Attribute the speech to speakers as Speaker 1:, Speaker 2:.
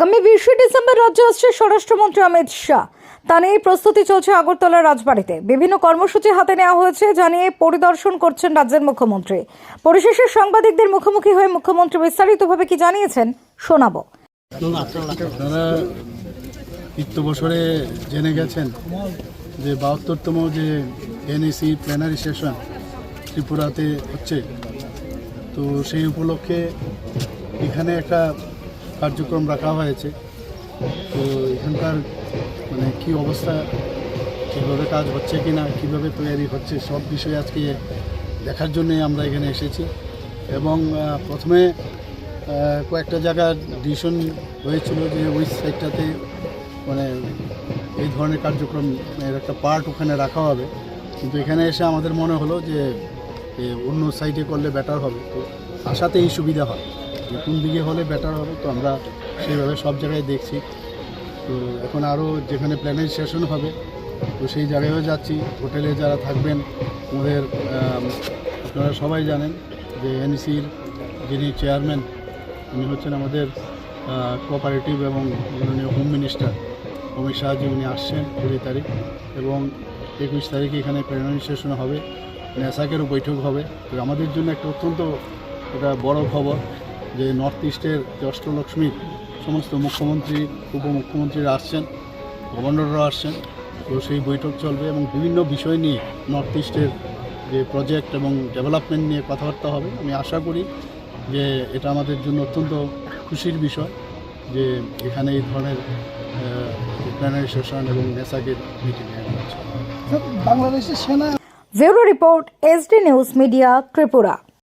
Speaker 1: আগামী বিশে ডিসেম্বর রাজ্যে আসছে স্বরাষ্ট্রমন্ত্রী অমিত শাহ। তা নিয়ে প্রস্তুতি চলছে আগরতলার রাজবাড়িতে। বিভিন্ন কর্মসূচি হাতে নেওয়া হয়েছে জানিয়ে পরিদর্শন করছেন রাজ্যের মুখ্যমন্ত্রী। পরিশেষে সাংবাদিকদের মুখোমুখি হয়ে মুখ্যমন্ত্রী বিস্তারিতভাবে কি জানিয়েছেন শোনাবো।
Speaker 2: আপনারা বছরে জেনে গেছেন যে বাহাত্তরতম যে এনএসি প্ল্যানারি সেশন ত্রিপুরাতে হচ্ছে। তো সেই উপলক্ষে এখানে একটা কার্যক্রম রাখা হয়েছে। তো এখানকার মানে কী অবস্থা, কীভাবে কাজ হচ্ছে কি না কীভাবে তৈরি হচ্ছে, সব বিষয়ে আজকে দেখার জন্যে আমরা এখানে এসেছি। এবং প্রথমে কয়েকটা জায়গার ডিসিশন হয়েছিল যে ওই সাইডটাতে মানে এই ধরনের কার্যক্রম, এর একটা পার্ট ওখানে রাখা হবে। কিন্তু এখানে এসে আমাদের মনে হলো যে অন্য সাইডে করলে বেটার হবে। তো আশাতে এই সুবিধা হয়। যে কোন দিকে হলে বেটার হবে, তো আমরা সেইভাবে সব জায়গায় দেখছি। তো এখন আরও যেখানে প্ল্যানের সেশন হবে, তো সেই জায়গায়ও যাচ্ছি। হোটেলে যারা থাকবেন, ওদের আপনারা সবাই জানেন যে এনসির যিনি চেয়ারম্যান উনি হচ্ছেন আমাদের কোঅপারেটিভ এবং মাননীয় হোম মিনিস্টার অমিত শাহজি উনি আসছেন কুড়ি তারিখ এবং একুশ তারিখে এখানে প্ল্যানারি সেশন হবে। নেশাকেরও বৈঠক হবে। তো আমাদের জন্য একটা অত্যন্ত এটা বড় খবর। যে নর্থ ইস্টের যে অষ্টলক্ষ্মীর সমস্ত মুখ্যমন্ত্রী উপমুখ্যমন্ত্রীরা আসছেন গভর্নররা আসছেন। তো সেই বৈঠক চলবে এবং বিভিন্ন বিষয় নিয়ে নর্থ ইস্টের যে প্রজেক্ট এবং ডেভেলপমেন্ট নিয়ে কথাবার্তা হবে। আমি আশা করি যে এটা আমাদের জন্য অত্যন্ত খুশির বিষয় যে এখানে এই ধরনের প্ল্যানারি সেশন এবং নেশাকের মিটিং
Speaker 3: বাংলাদেশের সেনা
Speaker 1: bureau report SD news media Tripura.